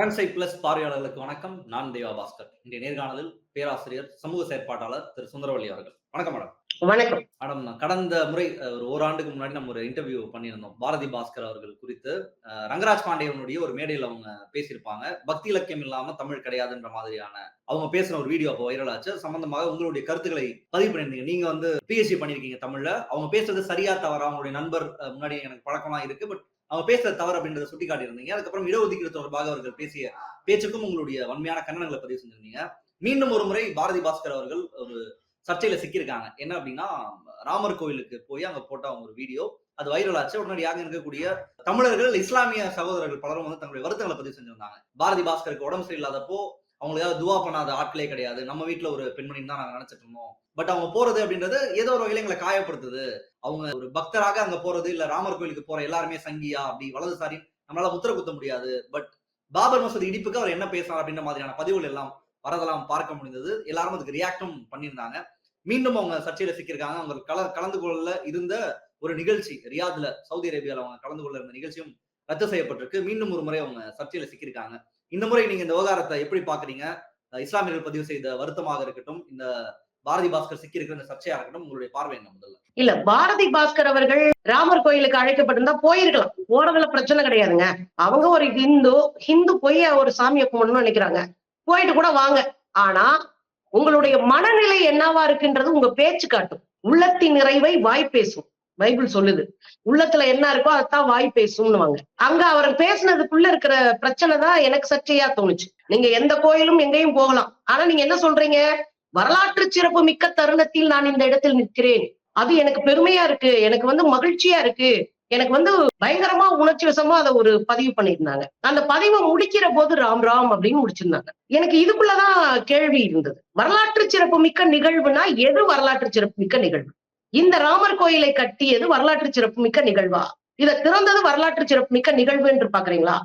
அரண்சை plus பார்வையாளர்களுக்கு வணக்கம். நான் தேவா பாஸ்கர். இன்றைய நேர்காணலில் பேராசிரியர் சமூக செயற்பாட்டாளர் திரு சுந்தரவல்லி அவர்கள். வணக்கம் மேடம். வணக்கம். மேடம் கடந்த முறை ஒரு ஓராண்டுக்கு முன்னாடி நம்ம ஒரு இன்டர்வியூ பண்ணியிருந்தோம். பாரதி பாஸ்கர் அவர்கள் குறித்து. ரங்கராஜ் பாண்டியனுடைய ஒரு மேடையில் அவங்க பேசியிருப்பாங்க. பக்தி இலக்கியம் இல்லாம தமிழ் கிடையாதுன்ற மாதிரியான அவங்க பேசின ஒரு வீடியோ அப்போ வைரல் ஆச்சு. சம்பந்தமாக உங்களுடைய கருத்துக்களை பதிவு பண்ணியிருந்தீங்க நீங்க வந்து பிஹெச்டி பண்ணியிருக்கீங்க தமிழ்ல. அவங்க பேசுறது சரியா தவறா? அவங்களுடைய நண்பர் முன்னாடி எனக்கு பழக்கம்லாம் இருக்கு. பட் அவங்க பேசுறது தவறு அப்படின்றத சுட்டி காட்டியிருந்தீங்க அதுக்கப்புறம் இடஒதுக்கீடு தொடர்பாக அவர்கள் பேசிய பேச்சுக்கும் உங்களுடைய வன்மையான கண்டனங்களை பதிவு செஞ்சிருந்தீங்க. மீண்டும் ஒரு முறை பாரதி பாஸ்கர் அவர்கள் ஒரு சர்ச்சையில சிக்கியிருக்காங்க. என்ன அப்படின்னா ராமர் கோயிலுக்கு போய் அங்க போட்ட அவங்க ஒரு வீடியோ அது வைரல் ஆச்சு உடனடியாக இருக்கக்கூடிய தமிழர்கள் இஸ்லாமிய சகோதரர்கள் பலரும் வந்து தங்களுடைய வருத்தங்களை பதிவு செஞ்சிருந்தாங்க. பாரதி பாஸ்கருக்கு உடம்பு சரியில்லாதப்போ அவங்களுக்காக துவா பண்ணாத ஆட்களே கிடையாது. நம்ம வீட்டுல ஒரு பெண்மணின்னு தான் நாங்க நினைச்சிட்டு இருந்தோம். பட் அவங்க போறது அப்படின்றது ஏதோ ஒரு வகையில எங்களை காயப்படுத்துது. அவங்க ஒரு பக்தராக அங்க போறது இல்ல ராமர் கோயிலுக்கு போற எல்லாருமே சங்கியா அப்படி வலதுசாரி நம்மளால முத்திர குத்த முடியாது. பட் பாபர் மசூதி இடிப்புக்கு அவர் என்ன பேசுறார் அப்படின்ற மாதிரியான பதிவுகள் எல்லாம் வரதெல்லாம் பார்க்க முடிந்தது. எல்லாரும் அதுக்கு ரியாக்டும் பண்ணியிருந்தாங்க. மீண்டும் அவங்க சர்ச்சையில சிக்கியிருக்காங்க அவங்க கல கலந்து கொள்ள இருந்த ஒரு நிகழ்ச்சி ரியாத்ல சவுதி அரேபியால அவங்க கலந்து கொள்ள இருந்த நிகழ்ச்சியும் ரத்து செய்யப்பட்டிருக்கு. மீண்டும் ஒரு முறை அவங்க சர்ச்சையில சிக்கியிருக்காங்க. இந்த முறை நீங்க இந்த விவகாரத்தை எப்படி பாக்குறீங்க? இஸ்லாமியர்கள் பதிவு செய்த வருத்தமாக இருக்கட்டும் இந்த பாரதி பாஸ்கர் சிக்கி இருக்கிற இந்த சர்ச்சையா இருக்கட்டும் உங்களுடைய பார்வை என்ன முதல்ல? இல்ல பாரதி பாஸ்கர் அவர்கள் ராமர் கோயிலுக்கு அழைக்கப்பட்டிருந்தா போயிருக்கலாம். போறதுல பிரச்சனை கிடையாதுங்க. அவங்க ஒரு ஹிந்து ஹிந்து போய் ஒரு சாமியை கும்பிடணும்னு நினைக்கிறாங்க. போயிட்டு கூட வாங்க. ஆனா உங்களுடைய மனநிலை என்னவா இருக்குன்றது உங்க பேச்சு காட்டும். உள்ளத்தின் நிறைவை வாய் பேசும். பைபிள் சொல்லுது. உள்ளத்துல என்ன இருக்கோ அதான் வாய் பேசும்னுவாங்க. அங்க அவர் பேசுனதுக்குள்ள இருக்கிற பிரச்சனை தான் எனக்கு சர்ச்சையா தோணுச்சு. நீங்க எந்த கோயிலும் எங்கேயும் போகலாம். ஆனா நீங்க என்ன சொல்றீங்க? வரலாற்று சிறப்பு மிக்க தருணத்தில் நான் இந்த இடத்தில் நிற்கிறேன். அது எனக்கு பெருமையா இருக்கு. எனக்கு வந்து மகிழ்ச்சியா இருக்கு. எனக்கு வந்து பயங்கரமா உணர்ச்சி வசமா அதை ஒரு பதிவு பண்ணியிருந்தாங்க. அந்த பதிவை முடிக்கிற போது ராம் ராம் அப்படின்னு முடிச்சிருந்தாங்க. எனக்கு இதுக்குள்ளதான் கேள்வி இருந்தது. வரலாற்று சிறப்பு மிக்க நிகழ்வுனா எது வரலாற்று சிறப்பு மிக்க நிகழ்வு? இந்த ராமர் கோயிலை கட்டியது வரலாற்று சிறப்பு மிக்க நிகழ்வா? இதை திறந்தது வரலாற்று சிறப்பு மிக்க நிகழ்வு என்று பாக்குறீங்களா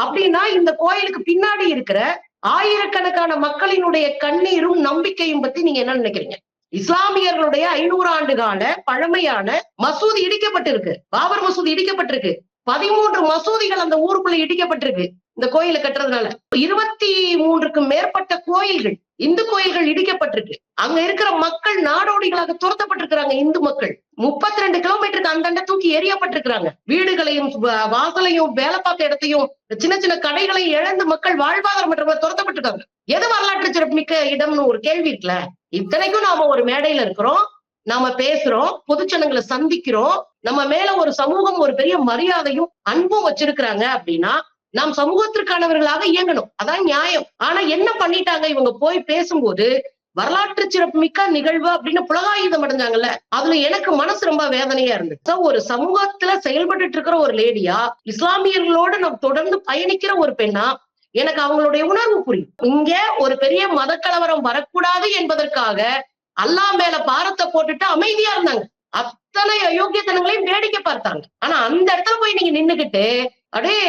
அப்படின்னா இந்த கோயிலுக்கு பின்னாடி இருக்கிற ஆயிரக்கணக்கான மக்களினுடைய கண்ணீரும் நம்பிக்கையும் பத்தி நீங்க என்ன நினைக்கிறீங்க? இஸ்லாமியர்களுடைய ஐநூறு ஆண்டு கால பழமையான மசூதி இடிக்கப்பட்டிருக்கு. பாபர் மசூதி இடிக்கப்பட்டிருக்கு. பதிமூன்று மசூதிகள் அந்த ஊருக்குள்ள இடிக்கப்பட்டிருக்கு. இந்த கோயிலை கட்டுறதுனால. இருபத்தி மூன்றுக்கும் மேற்பட்ட கோயில்கள் இந்து கோயில்கள் இடிக்கப்பட்டிருக்கு. அங்க இருக்கிற மக்கள் நாடோடிகளாக துரத்தப்பட்டிருக்கிறாங்க இந்து மக்கள். முப்பத்தி ரெண்டு கிலோமீட்டருக்கு அந்தண்ட தூக்கி எரியப்பட்டிருக்கிறாங்க வீடுகளையும் வாசலையும் வேலை பார்த்த இடத்தையும் சின்ன சின்ன கடைகளையும் இழந்து மக்கள் வாழ்வாதாரம் துரத்தப்பட்டிருக்காங்க. எது வரலாற்று சிறப்புமிக்க இடம்னு ஒரு கேள்வி இருக்குல்ல? இத்தனைக்கும் நாம ஒரு மேடையில இருக்கிறோம். நாம பேசுறோம் பொதுச்சனங்களை சந்திக்கிறோம். நம்ம மேல ஒரு சமூகம் ஒரு பெரிய மரியாதையும் அன்பும் வச்சிருக்கிறாங்க அப்படின்னா நாம் சமூகத்திற்கானவர்களாக இயங்கணும். அதான் நியாயம். ஆனா என்ன பண்ணிட்டாங்க? இவங்க போய் பேசும்போது வரலாற்று சிறப்புமிக்க நிகழ்வு அப்படின்னு புலகாயுதம் அடைஞ்சாங்கல்ல அதுல எனக்கு மனசு ரொம்ப வேதனையா இருந்துச்சு ஒரு சமூகத்துல செயல்பட்டுட்டு இருக்கிற ஒரு லேடியா இஸ்லாமியர்களோட நாம் தொடர்ந்து பயணிக்கிற ஒரு பெண்ணா எனக்கு அவங்களுடைய உணர்வு புரியும். இங்க ஒரு பெரிய மத கலவரம் வரக்கூடாது என்பதற்காக அல்லாஹ் மேல பாரத்தை போட்டுட்டு அமைதியா இருந்தாங்க. அத்தனை அயோக்கியத்தனங்களையும் வேடிக்கை பார்த்தாங்க. ஆனா அந்த இடத்துல போய் நீங்க நின்னுகிட்டு அப்படியே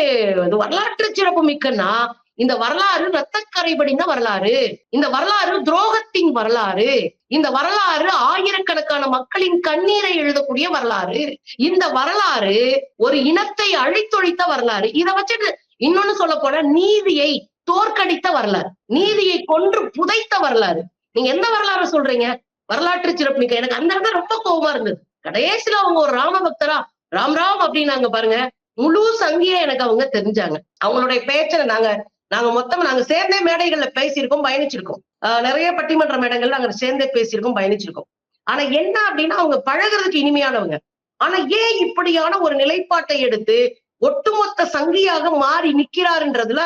இது வரலாற்று சிறப்பு மிக்கன்னா இந்த வரலாறு ரத்தக்கரை படிந்த வரலாறு இந்த வரலாறு துரோகத்தின் வரலாறு இந்த வரலாறு ஆயிரக்கணக்கான மக்களின் கண்ணீரை எழுதக்கூடிய வரலாறு இந்த வரலாறு ஒரு இனத்தை அழித்தொழித்த வரலாறு. இதை வச்சுட்டு இன்னொன்னு சொல்ல போனா நீதியை தோற்கடித்த வரலாறு நீதியை கொன்று புதைத்த வரலாறு. நீங்க எந்த வரலாறு சொல்றீங்க? வரலாற்று சிறப்பு மிக்க எனக்கு அந்த இடத்துல ரொம்ப கோபமா இருந்தது. கடைசியில அவங்க ஒரு ராம பக்தரா ராம் ராம் அப்படின்னாங்க பாருங்க. முழு சங்கியா எனக்கு அவங்க தெரிஞ்சாங்க. அவங்களுடைய பேச்சை நாங்க நாங்க மொத்தம் நாங்க சேர்ந்தே மேடைகள்ல பேசியிருக்கோம் பயணிச்சிருக்கோம். நிறைய பட்டிமன்ற மேடைகள்ல நாங்க சேர்ந்தே பேசியிருக்கோம் பயணிச்சிருக்கோம். ஆனா என்ன அப்படின்னா அவங்க பழகுறதுக்கு இனிமையானவங்க. ஆனா ஏன் இப்படியான ஒரு நிலைப்பாட்டை எடுத்து ஒட்டுமொத்த சங்கியாக மாறி நிக்கிறாருன்றதுல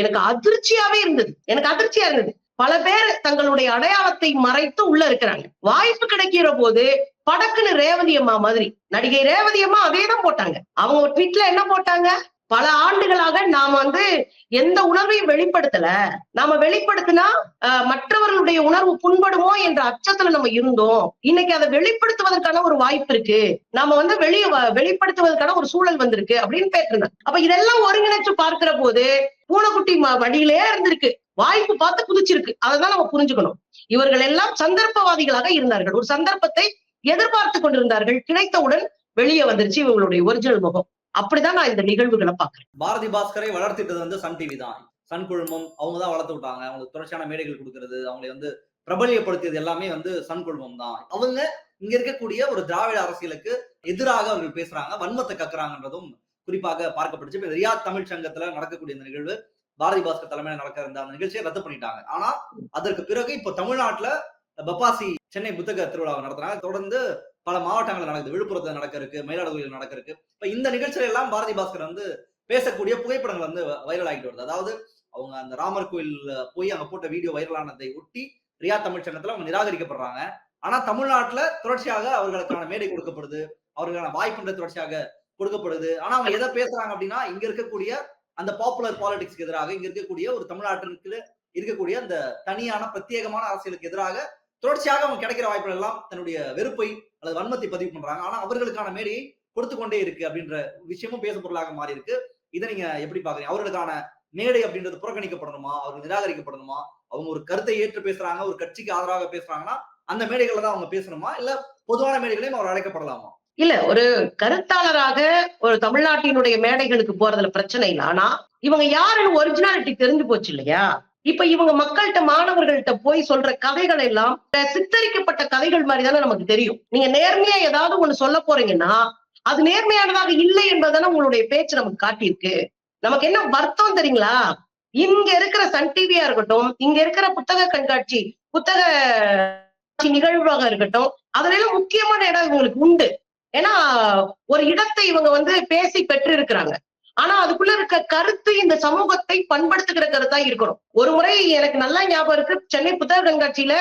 எனக்கு அதிர்ச்சியாவே இருந்தது. எனக்கு அதிர்ச்சியா இருந்தது. பல பேர் தங்களுடைய அடையாளத்தை மறைத்து உள்ள இருக்கிறாங்க. வாய்ப்பு கிடைக்கிற போது படக்குன்னு ரேவதி அம்மா மாதிரி. நடிகை ரேவதி அம்மா அதே தான் போட்டாங்க. அவங்க ட்விட்ல என்ன போட்டாங்க? பல ஆண்டுகளாக நாம வந்து எந்த உணர்வையும் வெளிப்படுத்தல. நாம வெளிப்படுத்தினா ஆஹ், மற்றவர்களுடைய உணர்வு புண்படுமோ என்ற அச்சத்துல நம்ம இருந்தோம். இன்னைக்கு அதை வெளிப்படுத்துவதற்கான ஒரு வாய்ப்பு இருக்கு. நாம வந்து வெளியே வெளிப்படுத்துவதற்கான ஒரு சூழல் வந்திருக்கு அப்படின்னு பேசுறேன் அப்ப இதெல்லாம் ஒருங்கிணைச்சு பார்க்கிற போது பூனைக்குட்டி ம- இருந்திருக்கு. வாய்ப்பு பார்த்து குதிச்சிருக்கு. அதைதான் நம்ம புரிஞ்சுக்கணும். இவர்கள் எல்லாம் சந்தர்ப்பவாதிகளாக இருந்தார்கள். ஒரு சந்தர்ப்பத்தை எதிர்பார்த்து கொண்டிருந்தார்கள். கிடைத்தவுடன் வெளியே வந்துருச்சு இவங்களுடைய ஒரிஜினல் முகம். அப்படிதான் நான் இந்த நிகழ்வுகளை பாக்குறேன் பாரதி பாஸ்கரை வளர்த்துட்டது வந்து சன் டிவி தான். சன் குழுமம் அவங்க தான் வளர்த்து விட்டாங்க. அவங்களுக்கு தொடர்ச்சியான மேடைகள் கொடுக்கறது அவங்களை வந்து பிரபலியப்படுத்தியது எல்லாமே வந்து சன் குழுமம் தான். அவங்க இங்க இருக்கக்கூடிய ஒரு திராவிட அரசியலுக்கு எதிராக அவர்கள் பேசுறாங்க வன்மத்தை கக்குறாங்கன்றதும் குறிப்பாக பார்க்கப்பட்டுச்சு இப்ப ரியாத் தமிழ் சங்கத்துல நடக்கக்கூடிய இந்த நிகழ்வு பாரதி பாஸ்கர் தலைமையில நடக்க இருந்த அந்த நிகழ்ச்சியை ரத்து பண்ணிட்டாங்க. ஆனா அதற்கு பிறகு இப்போ தமிழ்நாட்டுல பப்பாசி சென்னை புத்தக திருவிழாவை நடத்துறாங்க தொடர்ந்து பல மாவட்டங்களில் நடக்குது. விழுப்புரத்தில் நடக்க இருக்கு மயிலாடுதுறையில் நடக்க இருக்கு இப்ப இந்த நிகழ்ச்சியில எல்லாம் பாரதி பாஸ்கர் வந்து பேசக்கூடிய புகைப்படங்கள் வந்து வைரல் ஆகிட்டு வருது. அதாவது அவங்க அந்த ராமர் கோயில் போய் அங்க போட்ட வீடியோ வைரலானதை ஒட்டி ரியா தமிழ் சங்கத்துல அவங்க நிராகரிக்கப்படுறாங்க. ஆனா தமிழ்நாட்டுல தொடர்ச்சியாக அவர்களுக்கான மேடை கொடுக்கப்படுது. அவர்களுக்கான வாய்ப்புன்ற தொடர்ச்சியாக கொடுக்கப்படுது. ஆனா அவங்க எதை பேசுறாங்க அப்படின்னா இங்க இருக்கக்கூடிய அந்த பாப்புலர் பாலிடிக்ஸ்க்கு எதிராக இங்க இருக்கக்கூடிய ஒரு தமிழ்நாட்டிற்கு இருக்கக்கூடிய அந்த தனியான பிரத்யேகமான அரசியலுக்கு எதிராக தொடர்ச்சியாக அவங்க கிடைக்கிற வாய்ப்புகள் எல்லாம் தன்னுடைய வெறுப்பை அல்லது வன்மத்தை பதிவு பண்றாங்க. ஆனா அவர்களுக்கான மேடையை கொடுத்து கொண்டே இருக்கு அப்படின்ற விஷயமும் பேச பொருளாக மாறி இருக்கு. இதை நீங்க எப்படி பாக்குறீங்க அவர்களுக்கான மேடை அப்படின்றது புறக்கணிக்கப்படணுமா? அவர்கள் நிராகரிக்கப்படணுமா? அவங்க ஒரு கருத்தை ஏற்று பேசுறாங்க ஒரு கட்சிக்கு ஆதரவாக பேசுறாங்கன்னா அந்த மேடைகள்ல தான் அவங்க பேசணுமா? இல்ல பொதுவான மேடைகளையும் அவர் அழைக்கப்படலாமா? இல்ல ஒரு கருத்தாளராக ஒரு தமிழ்நாட்டினுடைய மேடைகளுக்கு போறதுல பிரச்சனை இல்லை. ஆனா இவங்க யாருன்னு ஒரிஜினாலிட்டி தெரிஞ்சு போச்சு இல்லையா? இப்ப இவங்க மக்கள்கிட்ட மாணவர்கள்ட்ட போய் சொல்ற கதைகள் எல்லாம் சித்தரிக்கப்பட்ட கதைகள் மாதிரி தானே நமக்கு தெரியும். நீங்க நேர்மையா ஏதாவது ஒண்ணு சொல்ல போறீங்கன்னா அது நேர்மையானதாக இல்லை என்பதுதானே உங்களுடைய பேச்சு நமக்கு காட்டியிருக்கு. நமக்கு என்ன வருத்தம் தெரியுங்களா? இங்க இருக்கிற சன் டிவியா இருக்கட்டும் இங்க இருக்கிற புத்தக கண்காட்சி புத்தக நிகழ்வாக இருக்கட்டும் அதுல எல்லாம் முக்கியமான இடம் இவங்களுக்கு உண்டு. ஏன்னா ஒரு இடத்தை இவங்க வந்து பேசி பெற்று இருக்கிறாங்க ஆனா அதுக்குள்ள இருக்க கருத்து இந்த சமூகத்தை பண்படுத்துகிற கருத்தா இருக்கணும். ஒரு முறை எனக்கு நல்லா ஞாபகம் இருக்கு. சென்னை புத்தக கண்காட்சியில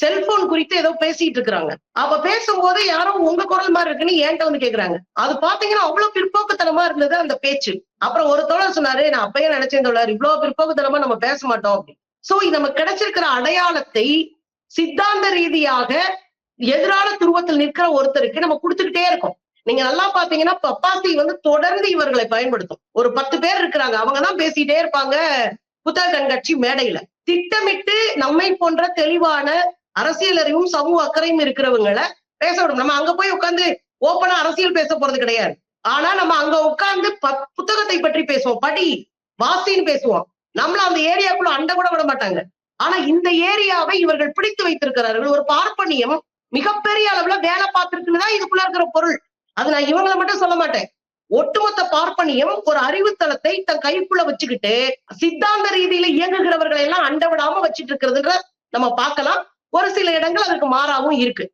செல்போன் குறித்து ஏதோ பேசிட்டு இருக்கிறாங்க. அப்ப பேசும்போது யாரோ உங்க குரல் மாதிரி இருக்குன்னு ஏன்ட்ட வந்து கேக்குறாங்க. அது பாத்தீங்கன்னா அவ்வளவு பிற்போக்குத்தனமா இருந்தது அந்த பேச்சு. அப்புறம் ஒரு தோழர் சொன்னாரு நான் அப்பயே நினைச்சேன் தோழர் இவ்வளவு பிற்போக்குத்தனமா நம்ம பேச மாட்டோம். அப்படின்னு சோ நமக்கு கிடைச்சிருக்கிற அடையாளத்தை சித்தாந்த ரீதியாக எதிரான துருவத்தில் நிற்கிற ஒருத்தருக்கு நம்ம கொடுத்துக்கிட்டே இருக்கோம். நீங்க நல்லா பாத்தீங்கன்னா பப்பாசி வந்து தொடர்ந்து இவர்களை பயன்படுத்தும். ஒரு பத்து பேர் இருக்கிறாங்க. அவங்கதான் பேசிட்டே இருப்பாங்க புத்தக கண்காட்சி மேடையில. திட்டமிட்டு நம்மை போன்ற தெளிவான அரசியல் அறிவும் சமூக அக்கறையும் இருக்கிறவங்களை பேச விடும் நம்ம அங்க போய் உட்காந்து ஓப்பனா அரசியல் பேச போறது கிடையாது. ஆனா நம்ம அங்க உட்கார்ந்து புத்தகத்தை பற்றி பேசுவோம். படி வாசின்னு பேசுவோம். நம்மள அந்த ஏரியாக்குள்ள அண்ட கூட விட மாட்டாங்க. ஆனா இந்த ஏரியாவை இவர்கள் பிடித்து வைத்திருக்கிறார்கள். ஒரு பார்ப்பனியம் மிகப்பெரிய அளவுல வேலை பார்த்திருக்குன்னு தான் இதுக்குள்ள இருக்கிற பொருள். அது நான் இவங்களை மட்டும் சொல்ல மாட்டேன். ஒட்டுமொத்த பார்ப்பனியம் ஒரு அறிவுத்தளத்தை தன் கைக்குள்ள வச்சுக்கிட்டு சித்தாந்த ரீதியில இயங்குகிறவர்களை எல்லாம் அண்ட விடாம வச்சுட்டு இருக்கிறதுன்ற நம்ம பார்க்கலாம். ஒரு சில இடங்கள் அதுக்கு மாறாவும் இருக்கு.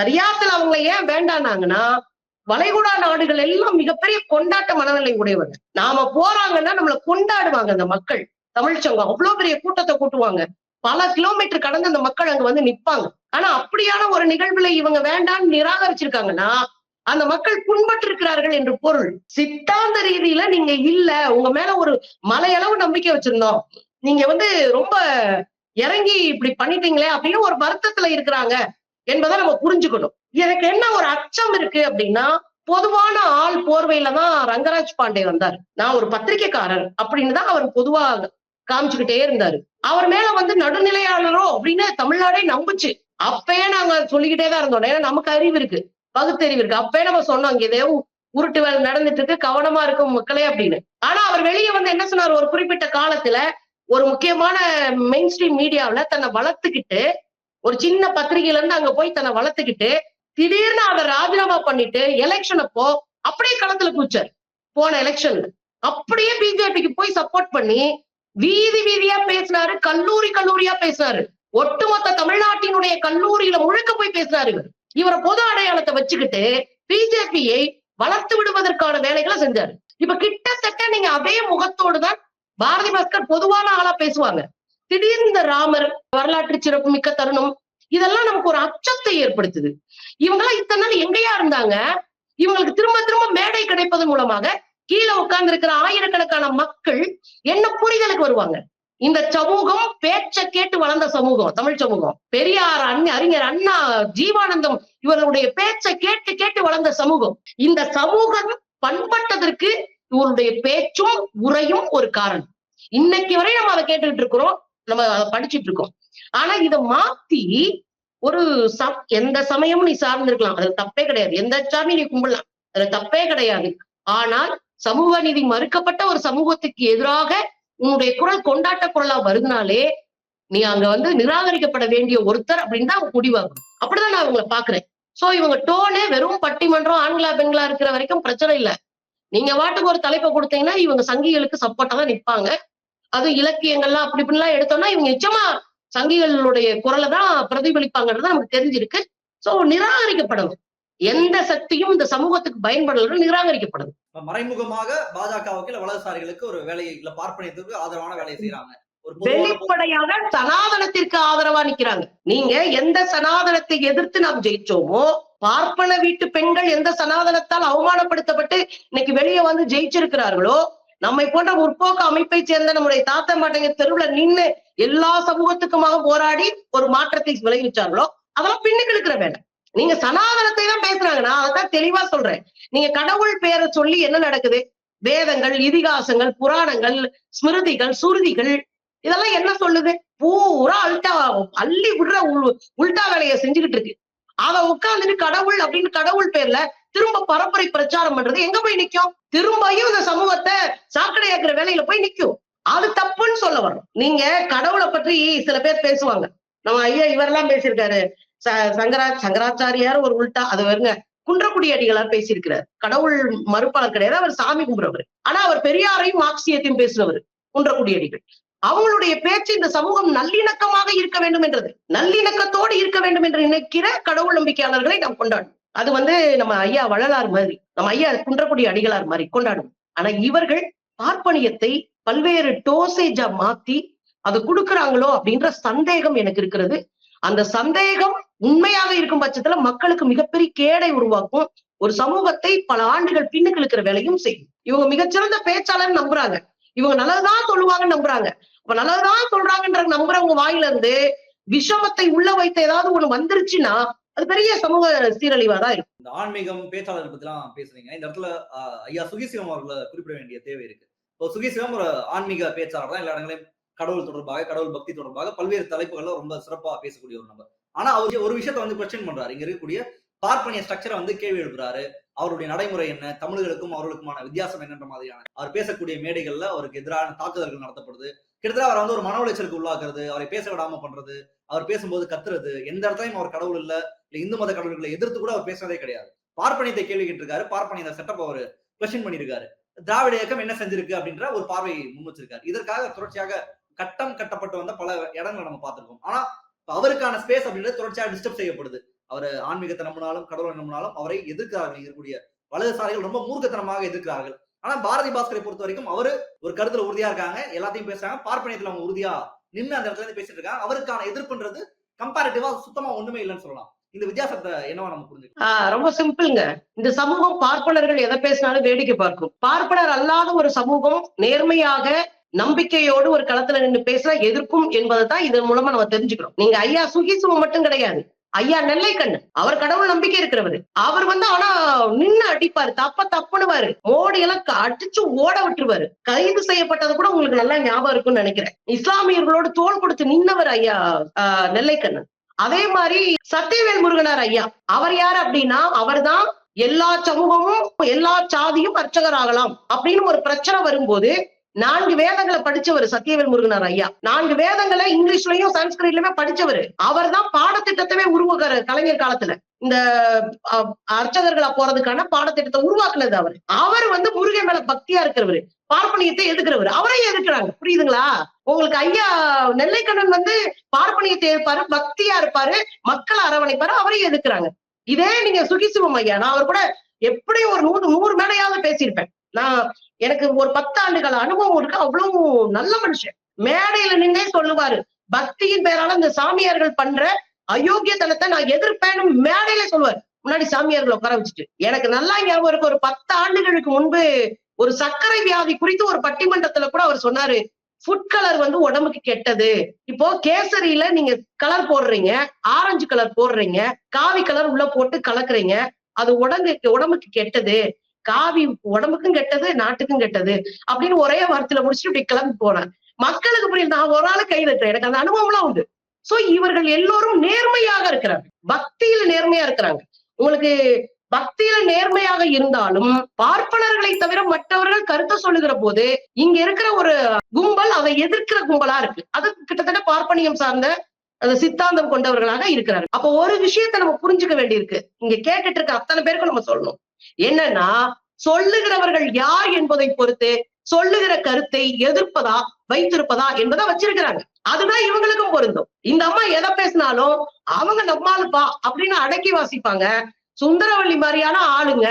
பரியாத்துல அவங்க ஏன் வேண்டானாங்கன்னா வளைகுடா நாடுகள் எல்லாம் மிகப்பெரிய கொண்டாட்ட மனநிலை உடையவங்க. நாம போறாங்கன்னா நம்மளை கொண்டாடுவாங்க அந்த மக்கள். தமிழ் சங்கம் அவ்வளவு பெரிய கூட்டத்தை கூட்டுவாங்க. பல கிலோமீட்டர் கடந்து அந்த மக்கள் அங்க வந்து நிப்பாங்க. ஆனா அப்படியான ஒரு நிகழ்வுல இவங்க வேண்டாம்னு நிராகரிச்சிருக்காங்கன்னா அந்த மக்கள் புண்பட்டிருக்கிறார்கள் என்று பொருள். சித்தாந்த ரீதியில நீங்க இல்ல உங்க மேல ஒரு மலையளவு நம்பிக்கை வச்சிருந்தோம். நீங்க வந்து ரொம்ப இறங்கி இப்படி பண்ணிட்டீங்களே அப்படின்னு ஒரு வருத்தத்துல இருக்கிறாங்க என்பதை நம்ம புரிஞ்சுக்கணும். எனக்கு என்ன ஒரு அச்சம் இருக்கு அப்படின்னா பொதுவான ஆள் போர்வையில தான் ரங்கராஜ் பாண்டே வந்தார். நான் ஒரு பத்திரிகைக்காரர் அப்படின்னு தான் அவர் பொதுவா காமிச்சுக்கிட்டே இருந்தாரு. அவர் மேல வந்து நடுநிலையாளரோ அப்படின்னு தமிழ்நாடே நம்புச்சு. அப்பயே நாங்க சொல்லிக்கிட்டே தான் இருந்தோம். ஏன்னா நமக்கு அறிவு இருக்கு. பகுத்தறிவு இருக்கு. அப்பயே நம்ம சொன்னோம் இங்க ஏதோ உருட்டு வேலை நடந்துட்டு இருக்கு கவனமா இருக்கும் மக்களே அப்படின்னு. ஆனா அவர் வெளியே வந்து என்ன சொன்னார்? ஒரு குறிப்பிட்ட காலத்துல ஒரு முக்கியமான மெயின் ஸ்ட்ரீம் மீடியாவில தன்னை வளர்த்துக்கிட்டு ஒரு சின்ன பத்திரிகையில இருந்து அங்க போய் தன்னை வளர்த்துக்கிட்டு திடீர்னு அவர் ராஜினாமா பண்ணிட்டு எலெக்ஷன் அப்போ அப்படியே களத்துல கூச்சார் போன எலெக்ஷன்ல அப்படியே பிஜேபிக்கு போய் சப்போர்ட் பண்ணி வீதி வீதியா பேசினாரு கல்லூரி கல்லூரியா பேசினாரு. ஒட்டுமொத்த தமிழ்நாட்டினுடைய கல்லூரியில முழுக்க போய் பேசினாரு இவர். இவரை பொது அடையாளத்தை வச்சுக்கிட்டு பிஜேபியை வளர்த்து விடுவதற்கான வேலைகளை செஞ்சாரு. இப்ப கிட்டத்தட்ட நீங்க அதே முகத்தோடு தான் பாரதி பாஸ்கர் பொதுவான ஆளா பேசுவாங்க. திடீர்னு இந்த ராமர் வரலாற்று சிறப்பு மிக்க தருணம் இதெல்லாம் நமக்கு ஒரு அச்சத்தை ஏற்படுத்துது. இவங்கெல்லாம் இத்தனை நாள் எங்கேயா இருந்தாங்க? இவங்களுக்கு திரும்ப திரும்ப மேடை கிடைப்பதன் மூலமாக கீழே உட்கார்ந்து இருக்கிற ஆயிரக்கணக்கான மக்கள் என்ன புரிதலுக்கு வருவாங்க? இந்த சமூகம் பேச்ச கேட்டு வளர்ந்த சமூகம் தமிழ் சமூகம். பெரியார் அண்ணன் அறிஞர் அண்ணா ஜீவானந்தம் இவர்களுடைய பேச்ச கேட்டு கேட்டு வளர்ந்த சமூகம். இந்த சமூகம் பண்பட்டதற்கு இவருடைய பேச்சும் உரையும் ஒரு காரணம். இன்னைக்கு வரை நம்ம அதை கேட்டுக்கிட்டு இருக்கிறோம் நம்ம அதை படிச்சுட்டு இருக்கோம். ஆனா இதை மாத்தி ஒரு சம் எந்த சமயமும் நீ சார்ந்திருக்கலாம். அது தப்பே கிடையாது. எந்த சாமி நீ கும்பிடலாம். அதுல தப்பே கிடையாது. ஆனால் சமூக நீதி மறுக்கப்பட்ட ஒரு சமூகத்துக்கு எதிராக உன்னுடைய குரல் கொண்டாட்ட குரலா வருதுனாலே நீ அங்க வந்து நிராகரிக்கப்பட வேண்டிய ஒருத்தர் அப்படின்னு தான் முடிவாகும் அப்படிதான் நான் இவங்களை பாக்குறேன். சோ இவங்க டோனே வெறும் பட்டிமன்றம் ஆண்களா பெண்களா இருக்கிற வரைக்கும் பிரச்சனை இல்ல. நீங்க வாட்டுக்கு ஒரு தலைப்பை கொடுத்தீங்கன்னா இவங்க சங்கிகளுக்கு சப்போர்ட்டா தான் நிப்பாங்க. அது இலக்கியங்கள்லாம் அப்படி இப்படிலாம் எடுத்தோம்னா இவங்க நிச்சயமா சங்கிகளுடைய குரலை தான் பிரதிபலிப்பாங்கிறது நமக்கு தெரிஞ்சிருக்கு. சோ நிராகரிக்கப்படணும். எந்த சக்தியும் இந்த சமூகத்துக்கு பயன்படல நிராகரிக்கப்படணும். மறைமுகமாக பாஜகவுக்கு இல்ல வலதுசாரிகளுக்கு ஒரு வேலையை இல்ல பார்ப்பனியத்துக்கு ஆதரவான வேலையை செய்யறாங்க ஒரு வெளிப்படையாக சனாதனத்திற்கு ஆதரவா நிக்கிறாங்க. நீங்க எந்த சனாதனத்தை எதிர்த்து நாம் ஜெயிச்சோமோ பார்ப்பன வீட்டு பெண்கள் எந்த சனாதனத்தால் அவமானப்படுத்தப்பட்டு இன்னைக்கு வெளியே வந்து ஜெயிச்சிருக்கிறார்களோ நம்மை போன்ற முற்போக்கு அமைப்பை சேர்ந்த நம்முடைய தாத்தா மாட்டங்க தெருவுல நின்னு எல்லா சமூகத்துக்குமாக போராடி ஒரு மாற்றத்தை விளைவிச்சார்களோ அதெல்லாம் பின்னுக்கு இருக்கிற வேலை. நீங்க சனாதனத்தை தான் பேசுறாங்க. நான் அதான் தெளிவா சொல்றேன். நீங்க கடவுள் பேரை சொல்லி என்ன நடக்குது? வேதங்கள் இதிகாசங்கள் புராணங்கள் ஸ்மிருதிகள் சுருதிகள் இதெல்லாம் என்ன சொல்லுது? பூரா அல்டா அள்ளி விடுற உல்டா வேலையை செஞ்சுக்கிட்டு இருக்கு. அத உட்கார்ந்துட்டு கடவுள் அப்படின்னு கடவுள் பேர்ல திரும்ப பரப்புரை பிரச்சாரம் பண்றது எங்க போய் நிக்கும்? திரும்பியும் இந்த சமூகத்தை சாக்கடையாக்குற வேலையில போய் நிக்கும். அது தப்புன்னு சொல்ல வரும் நீங்க கடவுளை பற்றி சில பேர் பேசுவாங்க. நம்ம ஐயா இவரெல்லாம் பேசியிருக்காரு. சங்கரா சங்கராச்சாரியார் ஒரு உள்டா அது வருங்க குன்றக்குடி அடிகளார் பேசியிருக்கிறார். கடவுள் மறுப்பாளர் கிடையாது அவர் சாமி கும்பிடுறவர் ஆனா அவர் பெரியாரையும் மார்க்சியத்தையும் பேசுறவர் குன்றக்குடி அடிகள் அவங்களுடைய பேச்சு இந்த சமூகம் நல்லிணக்கமாக இருக்க வேண்டும் என்றது. நல்லிணக்கத்தோடு இருக்க வேண்டும் என்று நினைக்கிற கடவுள் நம்பிக்கையாளர்களை நாம் கொண்டாடும் அது வந்து நம்ம ஐயா வள்ளலார் மாதிரி நம்ம ஐயா குன்றக்குடி அடிகளார் மாதிரி கொண்டாடும் ஆனா இவர்கள் பார்ப்பனியத்தை பல்வேறு டோசேஜா மாத்தி அது கொடுக்குறாங்களோ அப்படின்ற சந்தேகம் எனக்கு இருக்கிறது. அந்த சந்தேகம் உண்மையாக இருக்கும் பட்சத்துல மக்களுக்கு மிகப்பெரிய கேடை உருவாக்கும் ஒரு சமூகத்தை பல ஆண்டுகள் பின்னுக்கு இழுக்கிற வேலையும் செய்யும். இவங்க மிகச்சிறந்த பேச்சாளர் நம்புறாங்க. இவங்க நல்லதுதான் சொல்லுவாங்கன்னு நம்புறாங்க. அப்ப நல்லதுதான் சொல்றாங்கன்ற நம்புறவங்க வாயில இருந்து விஷமத்தை உள்ள வைத்த ஏதாவது ஒண்ணு வந்துருச்சுன்னா அது பெரிய சமூக சீரழிவா தான் இருக்கும். இந்த ஆன்மீகம் பேச்சாளர் பத்தி எல்லாம் பேசுறீங்க. இந்த இடத்துல ஆஹ், ஐயா சுகிசிவம் அவர்களை குறிப்பிட வேண்டிய தேவை இருக்கு. இப்போ சுகிசிவம் ஒரு ஆன்மீக பேச்சாளர் தான். எல்லா இடங்களையும் கடவுள் தொடர்பாக கடவுள் பக்தி தொடர்பாக பல்வேறு தலைப்புகள்ல ரொம்ப சிறப்பா பேசக்கூடிய ஒரு நபர். ஆனா அவர் ஒரு விஷயத்த வந்து கொஸ்டின் பண்றாரு. இங்க இருக்கக்கூடிய பார்ப்பனிய ஸ்ட்ரக்சரை வந்து கேள்வி எழுப்புறாரு. அவருடைய நடைமுறை என்ன? தமிழர்களுக்கும் அவர்களுக்குமான வித்தியாசம் என்னன்ற மாதிரியான அவர் பேசக்கூடிய மேடைகள்ல அவருக்கு எதிரான தாக்குதல்கள் நடத்தப்படுது. கிட்டத்தட்ட அவர் வந்து ஒரு மன உளைச்சலுக்கு உள்ளாக்குறது அவரை பேச விடாம பண்றது அவர் பேசும்போது கத்துறது எந்த இடத்துலயும் அவர் கடவுள் இல்ல இல்ல இந்து மத கடவுள்களை எதிர்த்து கூட அவர் பேசுறதே கிடையாது. பார்ப்பனியத்தை கேள்வி கேட்டிருக்காரு. பார்ப்பனிய செட்டப் அவர் கொஸ்டின் பண்ணியிருக்காரு திராவிட இயக்கம் என்ன செஞ்சிருக்கு அப்படின்ற ஒரு பார்வை முன் வச்சிருக்காரு. இதற்காக தொடர்ச்சியாக கட்டம் கட்டப்பட்டு வந்த பல இடங்களை நம்ம பார்த்துருக்கோம். ஆனா அவருக்கான ஸ்பேஸ் அப்படின்றது தொடர்ச்சியாக டிஸ்டர்ப் செய்யப்படுது. அவர் ஆன்மீகத்தை நம்பினாலும் கடவுளை நம்பினாலும் அவரை எதிர்க்கிறார்கள். இருக்கக்கூடிய வலதுசாரிகள் ரொம்ப மூர்க்கத்தனமாக எதிர்க்கிறார்கள். ஆனா பாரதி பாஸ்கரை பொறுத்த வரைக்கும் அவரு ஒரு கருத்துல உறுதியா இருக்காங்க. எல்லாத்தையும் பேசுறாங்க. பார்ப்பனியத்துல அவங்க உறுதியா நின்று அந்த இடத்துல இருந்து பேசிட்டு இருக்காங்க. அவருக்கான எதிர்ப்புன்றது கம்பேரிட்டிவா சுத்தமா ஒண்ணுமே இல்லைன்னு சொல்லலாம். இந்த வித்தியாசத்தை என்னவா நம்ம புரிஞ்சுக்கலாம்? ரொம்ப சிம்பிள்ங்க இந்த சமூகம் பார்ப்பனர்கள் எதை பேசினாலும் வேடிக்கை பார்க்கும். பார்ப்பனர் அல்லாத ஒரு சமூகம் நேர்மையாக நம்பிக்கையோடு ஒரு களத்துல நின்று பேசினா எதிர்க்கும் என்பதை தான் இதன் மூலமா நம்ம தெரிஞ்சுக்கிறோம். நீங்க ஐயா சுகிசுவம் மட்டும் கிடையாது. ஐயா நெல்லை கண்ணு. அவர் கடவுள் நம்பிக்கை இருக்கிறவர். அவர் வந்து ஆனா நின்னு அடிப்பாரு. தப்ப தப்புனுவாரு மோடி எல்லாம் அடிச்சு ஓட விட்டுருவாரு. கைது செய்யப்பட்டது கூட உங்களுக்கு நல்லா ஞாபகம் இருக்கும்னு நினைக்கிறேன். இஸ்லாமியர்களோடு தோல் கொடுத்து நின்னவர் ஐயா ஆஹ் கண்ணு. அதே மாதிரி சத்தியவேல் முருகனார் ஐயா. அவர் யார் அப்படின்னா அவர்தான் எல்லா சமூகமும் எல்லா சாதியும் அர்ச்சகராகலாம் அப்படின்னு ஒரு பிரச்சனை வரும்போது நான்கு வேதங்களை படிச்சவர் சத்தியவேல் முருகனார் ஐயா. நான்கு வேதங்களை இங்கிலீஷ்லயும் சன்ஸ்கிரிட்லயுமே படிச்சவர். அவர் தான் பாடத்திட்டத்தவே உருவாக்குற கலைஞர் காலத்துல. இந்த அஹ், அர்ச்சகர்களா போறதுக்கான பாடத்திட்டத்தை உருவாக்குனது அவர். அவர் வந்து முருகன் மேல பக்தியா இருக்கிறவர். பார்ப்பனியத்தை எதுக்குறவர் அவரையும் எதுக்குறாங்க புரியுதுங்களா? உங்களுக்கு ஐயா நெல்லைக்கண்ணன் வந்து பார்ப்பனியத்தை இருப்பாரு பக்தியா இருப்பாரு மக்களை அரவணைப்பாரு அவரையும் எதுக்குறாங்க இதே நீங்க சுகிசிவம் ஐயா. நான் அவர் கூட எப்படியும் ஒரு நூறு நூறு மேடையாவது பேசியிருப்பேன். நான் எனக்கு ஒரு பத்தாண்டுகள் அனுபவம் இருக்கு. அவ்வளவு நல்ல மனுஷன். மேடையில நின்னே சொல்லுவாரு பக்தியின் பேரால இந்த சாமியார்கள் பண்ற அயோக்கியத்தனத்தை நான் எதிர்ப்பேன்னு மேடையில சொல்லுவார். முன்னாடி சாமியார்களை உட்கார வச்சுட்டு. எனக்கு நல்லா ஞாபகம் இருக்கு ஒரு பத்து ஆண்டுகளுக்கு முன்பு ஒரு சர்க்கரை வியாதி குறித்து ஒரு பட்டிமன்றத்துல கூட அவர் சொன்னாரு ஃபுட் கலர் வந்து உடம்புக்கு கெட்டது. இப்போ கேசரியில நீங்க கலர் போடுறீங்க ஆரஞ்சு கலர் போடுறீங்க காவி கலர் உள்ள போட்டு கலக்குறீங்க அது உடம்புக்கு உடம்புக்கு கெட்டது. காவி உடம்புக்கும் கெட்டது நாட்டுக்கும் கெட்டது அப்படின்னு ஒரே வார்த்தையில முடிச்சுட்டு இப்படி கிளம்பி போனேன். மக்களுக்கு புரியல நான் ஒரு ஆளு கை எனக்கு அந்த அனுபவம்லாம் உண்டு. சோ இவர்கள் எல்லோரும் நேர்மையாக இருக்கிறாங்க. பக்தியில் நேர்மையா இருக்கிறாங்க. உங்களுக்கு பக்தியில நேர்மையாக இருந்தாலும் பார்ப்பனர்களை தவிர மற்றவர்கள் கருத்தை சொல்லுகிற போது இங்க இருக்கிற ஒரு கும்பல் அதை எதிர்க்கிற கும்பலா இருக்கு. அது கிட்டத்தட்ட பார்ப்பனியம் சார்ந்த அந்த சித்தாந்தம் கொண்டவர்களாக இருக்கிறார்கள். அப்போ ஒரு விஷயத்த நம்ம புரிஞ்சுக்க வேண்டியிருக்கு. இங்க கேட்டுட்டு இருக்க அத்தனை பேருக்கும் நம்ம சொல்லணும். என்னன்னா சொல்லுகிறவர்கள் யார் என்பதை பொறுத்து சொல்லுகிற கருத்தை எதிர்ப்பதா வைத்திருப்பதா என்பதை வச்சிருக்கிறாங்க. அதுதான் இவங்களுக்கும் பொருந்தும். இந்த அம்மா எதை பேசினாலும் அவங்க நம்மாளுப்பா அப்படின்னு அடக்கி வாசிப்பாங்க. சுந்தரவள்ளி மாதிரியான ஆளுங்க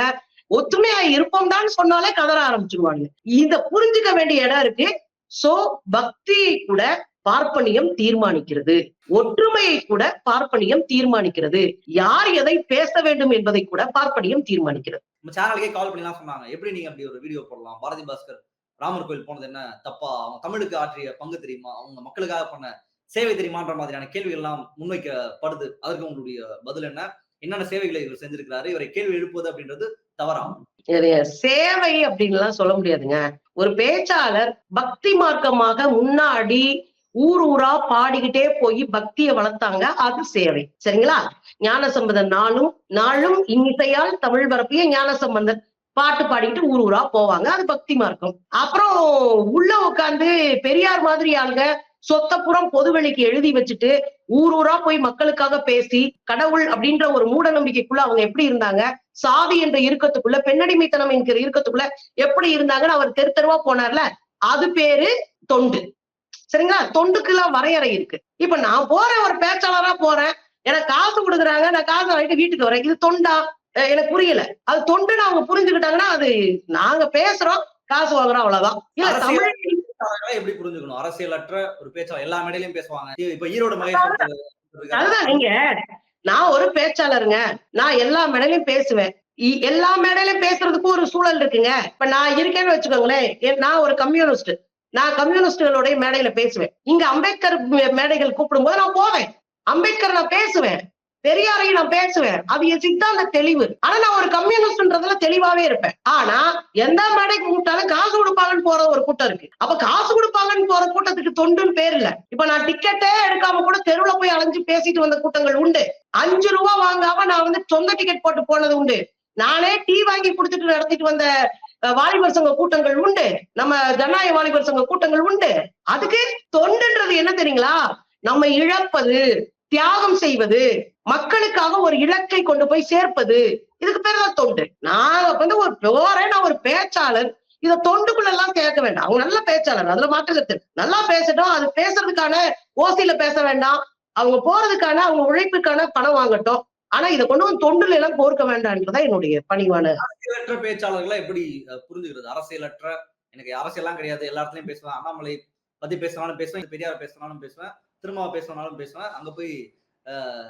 ஒத்துமையா இருப்போம் தான் சொன்னாலே கதற ஆரம்பிச்சிருவாங்க இத புரிஞ்சுக்க வேண்டிய இடம் இருக்கு. சோ பக்தியை கூட பார்ப்பனியம் தீர்மானிக்கிறது. ஒற்றுமையை கூட பார்ப்பனியம் தீர்மானிக்கிறது. யார் எதை பேச வேண்டும் என்பதை கூட பார்ப்பனியம் தீர்மானிக்கிறது. நம்ம சேனலுக்கே கால் பண்ணி சொன்னாங்க. எப்படி நீங்க அப்படி ஒரு வீடியோ போடலாம்? பாரதி பாஸ்கர் ராமர் கோயில் போனது என்ன? தப்பா? அவங்க தமிழுக்கு ஆற்றிய பங்கு தெரியுமா? அவங்க மக்களுக்காக பண்ண சேவை தெரியுமான்ற மாதிரியான கேள்விகள் எல்லாம் முன்வைக்கப்படுது. அதற்கு உங்களுடைய பதில் என்ன? என்னென்ன சேவைகளை இவர் செஞ்சிருக்கிறாரு? இவரை கேள்வி எழுப்புவது அப்படின்றது தவறா? இது சேவை அப்படின்லாம் சொல்ல முடியாதுங்க. ஒரு பேச்சாளர் பக்தி மார்க்கமாக முன்னாடி ஊர் ஊரா பாடிக்கிட்டே போய் பக்தியை வளர்த்தாங்க அது சேவை. சரிங்களா? ஞானசம்பந்தன் நாளும் நாளும் இன்னிசையால் தமிழ் பரப்பிய ஞானசம்பந்தன் பாட்டு பாடிக்கிட்டு ஊர் ஊரா போவாங்க. அது பக்திமா இருக்கும் அப்புறம் உள்ள உட்காந்து பெரியார் மாதிரி ஆளுங்க சொத்தப்புறம் பொதுவெளிக்கு எழுதி வச்சுட்டு ஊர் ஊரா போய் மக்களுக்காக பேசி கடவுள் அப்படின்ற ஒரு மூட நம்பிக்கைக்குள்ள அவங்க எப்படி இருந்தாங்க? சாதி என்ற இருக்கத்துக்குள்ள பெண்ணடிமைத்தனம் என்கிற இருக்கத்துக்குள்ள எப்படி இருந்தாங்கன்னு அவர் தெரு தெருவா போனார்ல? அது பேரு தொண்டு. சரிங்களா? தொண்டுக்குலாம் வரையறை இருக்கு. இப்ப நான் போறேன் ஒரு பேச்சாளரா போறேன். எனக்கு காசு கொடுக்குறாங்க. நான் காசு வாங்கிட்டு வீட்டுக்கு வரேன். இது தொண்டா? எனக்கு புரியல. அது தொண்டுன்னு அவங்க புரிஞ்சுக்கிட்டாங்கன்னா அது நாங்க பேசுறோம். காசு வாங்குறோம் அவ்வளவுதான். இல்ல தமிழ் எப்படி புரிஞ்சுக்கணும்? அரசியலற்ற ஒரு பேச்சாளர். எல்லா மேடையிலயும் பேசுவாங்க. இப்ப ஈரோடு மகேஷ் அதுதான். நீங்க நான் ஒரு பேச்சாளருங்க. நான் எல்லா மேடையிலயும் பேசுவேன். எல்லா மேடையிலயும் பேசுறதுக்கு ஒரு சூழல் இருக்குங்க. இப்ப நான் இருக்கேன்னு வச்சுக்கோங்களேன். நான் ஒரு கம்யூனிஸ்ட் நான் கம்யூனிஸ்டுகளுடைய மேடையில பேசுவேன். இங்க அம்பேத்கர் மே- மேடைகள் கூப்பிடும் போது நான் போவேன். அம்பேத்கர் நான் பேசுவேன். பெரியாரையும் நான் பேசுவேன். அது என் சித்தாந்த தெளிவு. ஆனா நான் ஒரு கம்யூனிஸ்ட்ன்றதுல தெளிவாவே இருப்பேன். ஆனா எந்த மேடைக்கு கூப்பிட்டாலும் காசு கொடுப்பாங்கன்னு போற ஒரு கூட்டம் இருக்கு. அப்ப காசு கொடுப்பாங்கன்னு போற கூட்டத்துக்கு தொண்டுன்னு பேர் இல்ல. இப்ப நான் டிக்கெட்டே எடுக்காம கூட தெருவுல போய் அலைஞ்சு பேசிட்டு வந்த கூட்டங்கள் உண்டு. அஞ்சு ரூபா வாங்காம நான் வந்து சொந்த டிக்கெட் போட்டு போனது உண்டு. நானே டீ வாங்கி குடுத்துட்டு நடத்திட்டு வந்த வாலிபர் சங்க கூட்டங்கள் உண்டு. நம்ம ஜனநாயக வாலிபர் சங்க கூட்டங்கள் உண்டு. அதுக்கு தொண்டுன்றது என்ன தெரியுங்களா? நம்ம இழப்பது தியாகம் செய்வது மக்களுக்காக ஒரு இலக்கை கொண்டு போய் சேர்ப்பது. இதுக்கு பேர் தான் தொண்டு. நான் வந்து ஒரு போறேன் நான் ஒரு பேச்சாளர். இத தொண்டுக்குள்ள எல்லாம் சேர்க்க வேண்டாம். அவங்க நல்ல பேச்சாளர் அதுல மாற்றத்து நல்லா பேசட்டும் அது பேசுறதுக்கான ஓசியில பேச வேண்டாம். அவங்க போறதுக்கான அவங்க உழைப்புக்கான பணம் வாங்கட்டும். ஆனா இதை கொண்டு வந்து தொண்டுல எல்லாம் கோர்க்க வேண்டாம்ன்றதா என்னுடைய பணிவான அரசியலற்ற பேச்சாளர்களை எப்படி புரிஞ்சுக்கிறது? அரசியலற்ற எனக்கு அரசியல்லாம் கிடையாது எல்லா இடத்துலயும் பேசுவேன். அண்ணாமலை பத்தி பேசினாலும் பேசுவேன் பெரியார் பேசினாலும் பேசுவேன் திருமாவை பேசினாலும் பேசுவேன் அங்க போய்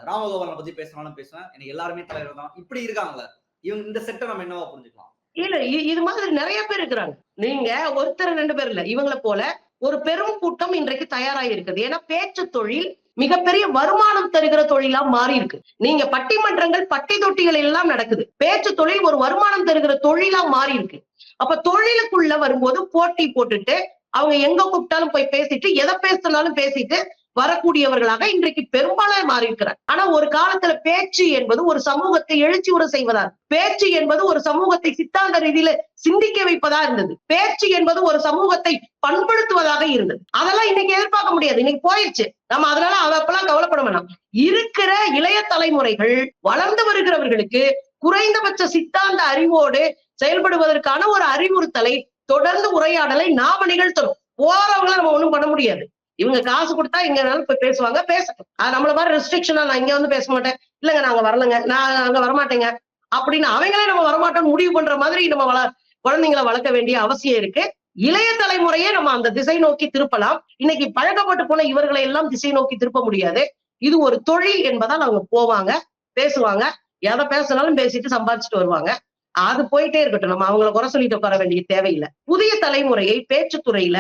ராமகோபாலனை பத்தி பேசினாலும் பேசுவேன். எனக்கு எல்லாருமே தலைவர் தான். இப்படி இருக்காங்கல்ல இவங்க இந்த செட்டை நம்ம என்னவா புரிஞ்சுக்கலாம்? இல்ல இது மாதிரி நிறைய பேர் இருக்கிறாங்க. நீங்க ஒருத்தர் ரெண்டு பேர் இல்ல இவங்கள போல ஒரு பெரும் கூட்டம் இன்றைக்கு தயாராகி இருக்குது. ஏன்னா பேச்சு தொழில் மிகப்பெரிய வருமானம் தருகிற தொழிலா மாறி இருக்கு. நீங்க பட்டிமன்றங்கள் பட்டி தொட்டிகள் எல்லாம் நடக்குது. பேச்சு தொழில் ஒரு வருமானம் தருகிற தொழிலா மாறி இருக்கு. அப்ப தொழிலுக்குள்ள வரும்போது போட்டி போட்டுட்டு அவங்க எங்க கூப்பிட்டாலும் போய் பேசிட்டு எதை பேசினாலும் பேசிட்டு வரக்கூடியவர்களாக இன்றைக்கு பெரும்பாலாக மாறி இருக்கிறார் ஆனா ஒரு காலத்துல பேச்சு என்பது ஒரு சமூகத்தை எழுச்சி உற செய்வதா? பேச்சு என்பது ஒரு சமூகத்தை சித்தாந்த ரீதியில சிந்திக்க வைப்பதா இருந்தது? பேச்சு என்பது ஒரு சமூகத்தை பண்படுத்துவதாக இருந்தது. அதெல்லாம் இன்னைக்கு எதிர்பார்க்க முடியாது. இன்னைக்கு போயிடுச்சு நம்ம அதனால அதப்பெல்லாம் கவலைப்பட வேணாம். இருக்கிற இளைய தலைமுறைகள் வளர்ந்து வருகிறவர்களுக்கு குறைந்தபட்ச சித்தாந்த அறிவோடு செயல்படுவதற்கான ஒரு அறிவுறுத்தலை தொடர்ந்து உரையாடலை நாம நிகழ்த்தணும். போறவங்களை நம்ம ஒண்ணும் பண்ண முடியாது. இவங்க காசு கொடுத்தா இங்க வேணாலும் போய் பேசுவாங்க பேசட்டும். அது நம்மள மாதிரி ரெஸ்ட்ரிக்ஷனா நான் இங்க வந்து பேச மாட்டேன். இல்லைங்க நாங்க வரலங்க. நான் அங்க வரமாட்டேங்க. அப்படின்னு அவங்களே நம்ம வரமாட்டோம்னு முடிவு பண்ற மாதிரி நம்ம வள குழந்தைங்களை வளர்க்க வேண்டிய அவசியம் இருக்கு. இளைய தலைமுறையே நம்ம அந்த திசை நோக்கி திருப்பலாம். இன்னைக்கு பழக்கப்பட்டு போன இவர்களை எல்லாம் திசை நோக்கி திருப்ப முடியாது. இது ஒரு தொழில் என்பதால் அவங்க போவாங்க பேசுவாங்க. எதை பேசினாலும் பேசிட்டு சம்பாதிச்சுட்டு வருவாங்க. அது போயிட்டே இருக்கட்டும். நம்ம அவங்கள குறை சொல்லிட்டு உட்கார வேண்டிய தேவையில்லை. புதிய தலைமுறையை பேச்சுத்துறையில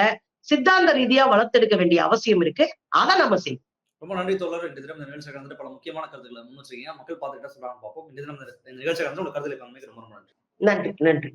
சித்தாந்த ரீதியா வளர்த்தெடுக்க வேண்டிய அவசியம் இருக்கு. அதை நம்ம செய்வோம் ரொம்ப நன்றி தோழர். இந்த தினம் இந்த நிகழ்ச்சியில் கலந்து பல முக்கியமான கருத்துக்களை முன் வச்சிருக்கீங்க மக்கள் பார்த்துக்கிட்டா சொல்றாங்க பார்ப்போம். இந்த தினம் இந்த நிகழ்ச்சியில் கலந்து உங்க கருத்துல ரொம்ப ரொம்ப நன்றி. நன்றி நன்றி.